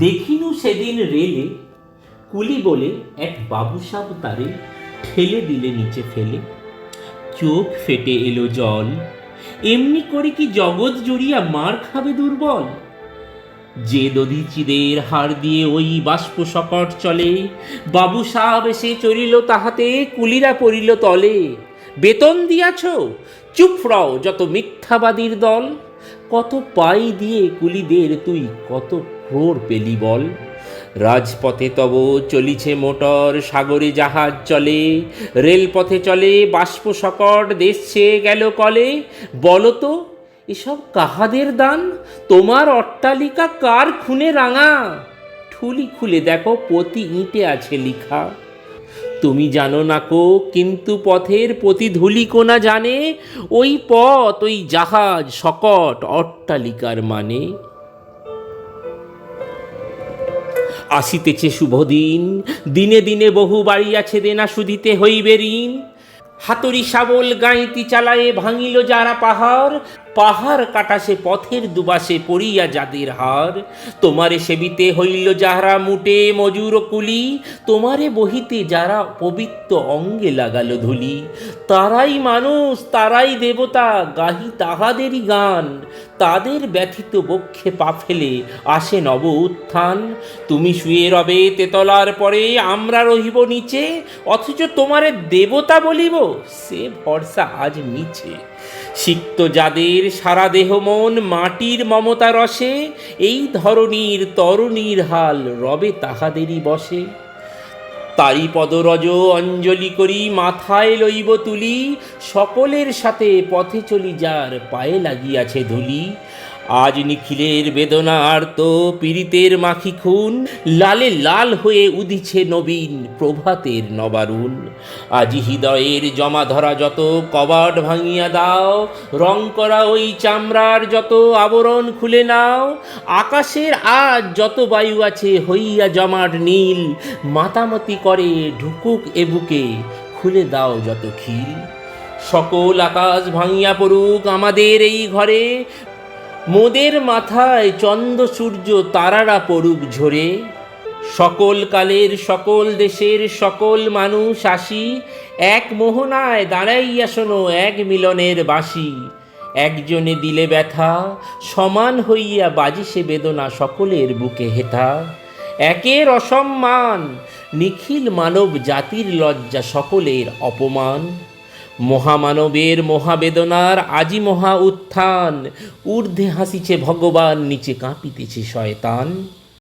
দেখিনু সেদিন রেলে, কুলি বলে এক বাবুসাব তারে ঠেলে দিলে নিচে ফেলে। চোখ ফেটে এলো জল, এমনি করে কি জগৎ জুড়িয়া মার খাবে দুর্বল? যে দধিচিদের হার দিয়ে ওই বাষ্প সকট চলে বাবু সাহেব এসে চলিল তাহাতে, কুলিরা পড়িল তলে। বেতন দিয়াছ, চুপ রও যত মিথ্যাবাদীর দল। কত পাই দিয়ে কুলিদের তুই কত ক্রোর পেলি বল। রাজপথে তব চলিছে মোটর, সাগরে জাহাজ চলে, রেলপথে চলে, বাষ্প সকট দেশ ছেয়ে গেল কলে। বলতো, এসব কাহাদের দান? তোমার অট্টালিকা কার খুনে রাঙা? ঠুলি খুলে দেখো, প্রতি ইঁটে আছে লিখা। তুমি জানো না কো, কিন্তু পথের প্রতি ধুলি কোনা জানে? ওই পথ, ওই জাহাজ, সকট, অট্টালিকার মানে। আসিতেছে শুভদিন। দিনে দিনে বহু বাড়ি আছে দেনা শুধিতে হইবে ঋণ। হাতুরি শাবল গাঁইতি চালায়ে ভাঙিল যারা পাহাড়। পাহাড় কাটাসে পথের দুবাসে পড়িয়া যাদের হার। তোমারে সেবিতে হইল যাহারা মুটে মজুর কুলি, তোমারে বহিতে যারা পবিত্র অঙ্গে লাগালো ধুলি। তারাই মানুষ, তারাই দেবতা, গাহি তাহাদেরই গান। তাদের ব্যথিত বক্ষে পা ফেলে আসে নব উত্থান। তুমি শুয়ে রবে তেতলার পরে, আমরা রহিব নিচে, অথচ তোমারে দেবতা বলিব, সে ভরসা আজ মিছে। সিক্ত যাদের সারা দেহ মন মাটির মমতা রসে, এই ধরনীর তরণীর হাল রবে তাহাদেরই বসে। তারি পদরজ অঞ্জলি করি, মাথায় লইব তুলি, সকলের সাথে পথে চলি যার পায়ে লাগিয়াছে ধুলি। আজ নিখিলের বেদনা আর তো পীড়িতের মাখি খুন। লালে লাল হয়ে উদিছে নবীন প্রভাতের নবারুণ। আজ হৃদয়ের জমা ধরা যত কবাট ভাঙিয়া দাও, রং করা ওই চামড়ার যত আবরণ খুলে নাও, আকাশের আজ যত বায়ু আছে হইয়া জমাট নীল, মাতামতি করে ঢুকুক এ বুকে, খুলে দাও যত খিল। সকল আকাশ ভাঙিয়া পড়ুক আমাদের এই ঘরে মোদের মাথায় চন্দ্র সূর্য তারারা পড়ুক ঝরে, সকল কালের, সকল দেশের, সকল মানুষ আসি, এক মোহনায় দাঁড়াইয়া শোনো এক মিলনের বাঁশি একজনে দিলে ব্যথা, সমান হইয়া বাজিসে বেদনা সকলের বুকে হেথা একের অসম্মান, নিখিল মানব জাতির লজ্জা সকলের অপমান। মহামানবের মহাবেদনার আজি মহা উত্থান। ঊর্ধ্বে হাসিছে ভগবান নিচে কাঁপিতেছে শয়তান।